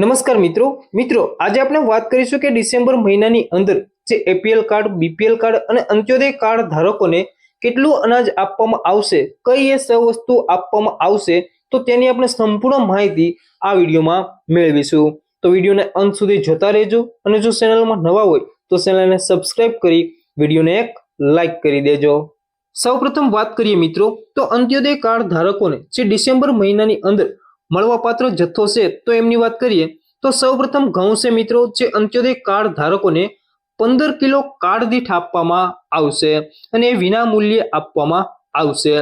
નમસ્કાર મિત્રો. મિત્રો, આજે આપણે વાત કરીશું કે ડિસેમ્બર મહિનાની અંદર જે એપીએલ કાર્ડ બીપીએલ કાર્ડ અને અંત્યોદય કાર્ડ ધારકોને કેટલું અનાજ આપવામાં આવશે, કઈ એ સૌ વસ્તુ આપવામાં આવશે, તો તેની આપણે સંપૂર્ણ માહિતી આ વિડીયોમાં મેળવીશું. તો વિડીયોને અંત સુધી જોતા રહેજો અને જો ચેનલમાં નવા હોય, તો ચેનલને સબસ્ક્રાઇબ કરી વિડીયોને એક લાઈક કરી દેજો. સૌપ્રથમ વાત કરીએ મિત્રો, તો અંત્યોદય કાર્ડ ધારકોને જે ડિસેમ્બર મહિનાની અંદર મળવાપાત્ર જથ્થો છે તો એમની વાત કરીએ તો સૌપ્રથમ ઘઉં છે મિત્રો જે અંત્યોદય કાર્ડ ધારકોને પંદર કિલો કાર્ડ દીઠ આપવામાં આવશે અને એ વિના મૂલ્યે આપવામાં આવશે.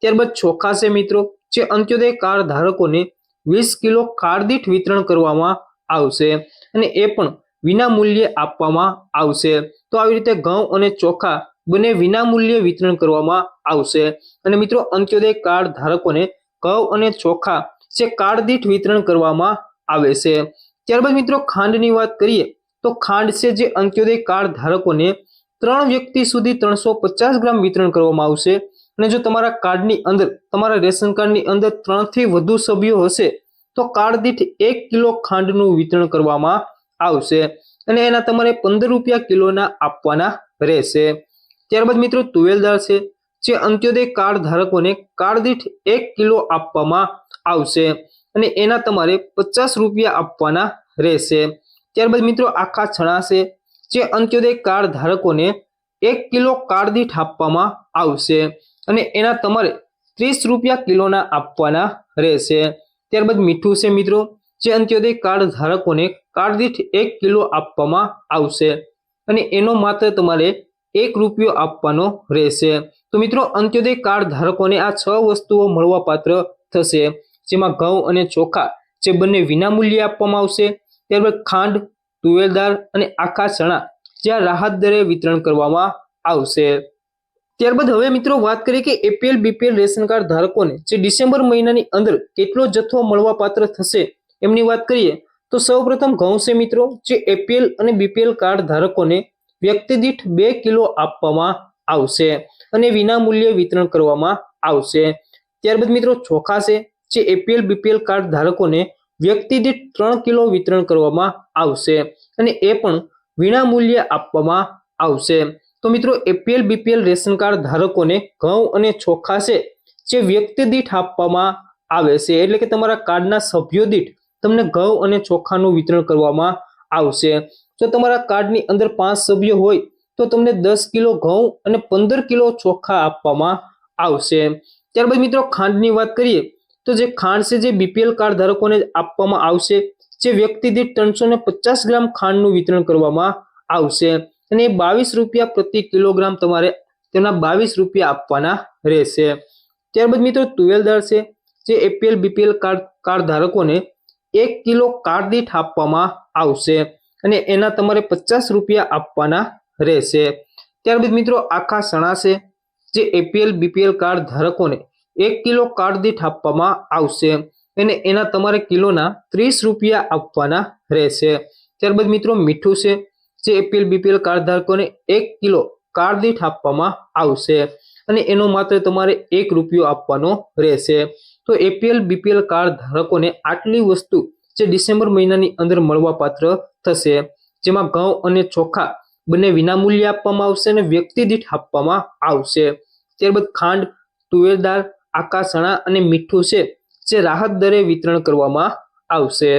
ત્યારબાદ ચોખા છે મિત્રો જે અંત્યોદય કાર્ડ ધારકોને વીસ કિલો કાર્ડ દીઠ વિતરણ કરવામાં આવશે અને એ પણ વિના મૂલ્યે આપવામાં આવશે. તો આવી રીતે ઘઉં અને ચોખા બંને વિના મૂલ્યે વિતરણ કરવામાં આવશે. અને મિત્રો અંત્યોદય કાર્ડ ધારકોને ઘઉં અને ચોખા જે કાર્ડ દીઠ વિતરણ કરવામાં આવે છે. ત્યારબાદ મિત્રો ખાંડની વાત કરીએ, તો ખાંડ છે જે અંત્યોદય કાર્ડ ધારકોને ત્રણ વ્યક્તિ સુધી ત્રણસો પચાસ ગ્રામ વિતરણ કરવામાં આવશે અને જો તમારા કાર્ડની અંદર, તમારા રેશન કાર્ડની અંદર ત્રણથી વધુ સભ્યો હશે, તો કાર્ડ દીઠ એક કિલો ખાંડનું વિતરણ કરવામાં આવશે અને એના તમારે પંદર રૂપિયા કિલોના આપવાના રહેશે. ત્યારબાદ મિત્રો તુવેલદાળ છે, જે અંત્યોદય કાર્ડ ધારકોને કાર્ડ દીઠ એક કિલો આપવામાં આવશે અને એના તમારે પચાસ રૂપિયા આપવાના રહેશે. ત્યારબાદ મિત્રો આખા છણાશે જે અંત્યોદય કાર્ડ ધારકોને એક કિલો કાર્ડ દીઠ આપવામાં આવશે અને એના તમારે ત્રીસ રૂપિયા કિલોના આપવાના રહેશે. ત્યારબાદ મીઠું છે મિત્રો જે અંત્યોદય કાર્ડ ધારકોને કાર્ડ દીઠ એક કિલો આપવામાં આવશે અને એનો માત્ર તમારે એક રૂપિયો આપવાનો રહેશે. તો મિત્રો અંત્યોદય કાર્ડ ધારકોને આ છ વસ્તુઓ મળવાપાત્ર થશે. જેમાં ઘઉં અને ચોખા જે બંને વિનામૂલ્યે આપવામાં આવશે. ત્યારબાદ ખાંડ તુવેલદાર અને આખા ચણા જ્યાં રાહત દરે વિતરણ કરવામાં આવશે. ત્યારબાદ હવે મિત્રો વાત કરીએ કે એપીએલ, બીપીએલ રેશન કાર્ડ ધારકોને જે ડિસેમ્બર મહિનાની અંદર કેટલો જથ્થો મળવાપાત્ર થશે એમની વાત કરીએ તો સૌપ્રથમ ઘઉં છે મિત્રો જે એપીએલ અને બીપીએલ કાર્ડ ધારકોને વ્યક્તિ દીઠ બે કિલો આપવામાં આવશે અને વિનામૂલ્યે વિતરણ કરવામાં આવશે. ત્યારબાદ મિત્રો ચોખા છે જે એપીએલ બીપીએલ કાર્ડ ધારકોને વ્યક્તિ દીઠ ત્રણ કિલો વિતરણ કરવામાં આવશે અને એ પણ વિના મૂલ્યે આપવામાં આવશે. તો મિત્રો એપીએલ બીપીએલ રેશન કાર્ડ ધારકોને ઘઉં અને ચોખા છે, જે વ્યક્તિ દીઠ આપવામાં આવે છે. એટલે કે તમારા કાર્ડના સભ્યો દીઠ તમને ઘઉં અને ચોખાનું વિતરણ કરવામાં આવશે. જો તમારા કાર્ડની અંદર પાંચ સભ્યો હોય, તો તમને દસ કિલો ઘઉં અને પંદર કિલો ચોખા આપવામાં આવશે. ત્યારબાદ મિત્રો, ખાંડની વાત કરીએ તો જે ખાંડ છે, જે બીપીએલ કાર્ડ ધારકોને આપવામાં આવશે, જે વ્યક્તિ દીઠ ત્રણસો ને પચાસ ગ્રામ ખાંડનું વિતરણ કરવામાં આવશે. અને બાવીસ રૂપિયા પ્રતિ કિલોગ્રામ તમારે તેના બાવીસ રૂપિયા આપવાના રહેશે. ત્યારબાદ મિત્રો તુવેર દાળ છે, જે એપીએલ બીપીએલ કાર્ડ કાર્ડ ધારકોને એક કિલો કાર્ડ દીઠ આપવામાં આવશે. અને એના તમારે પચાસ રૂપિયા આપવાના રહેશે. ત્યારબાદ મિત્રો આખા સણા છે, જે એપીએલ બીપીએલ કાર્ડ ધારકોને એક કિલો કાર્ડ દીઠ આપવામાં આવશે અને એના તમારે કિલોના ત્રીસ રૂપિયા આપવાના રહેશે. ત્યારબાદ મિત્રો મીઠું છે, જે એપીએલ, બીપીએલ કાર્ડ ધારકોને એક કિલો કાર્ડ દીઠ આપવામાં આવશે અને એનો માત્ર તમારે એક રૂપિયો આપવાનો રહેશે. તો એપીએલ, બીપીએલ કાર્ડ ધારકોને આટલી વસ્તુ જે ડિસેમ્બર મહિનાની અંદર મળવાપાત્ર થશે, જેમાં ઘઉં અને ચોખા બંને વિનામૂલ્યે આપવામાં આવશે અને વ્યક્તિ દીઠ આપવામાં આવશે. ત્યારબાદ ખાંડ, તુવેર દાળ આકા ચણા અને મીઠું છે જે રાહત દરે વિતરણ કરવામાં આવશે.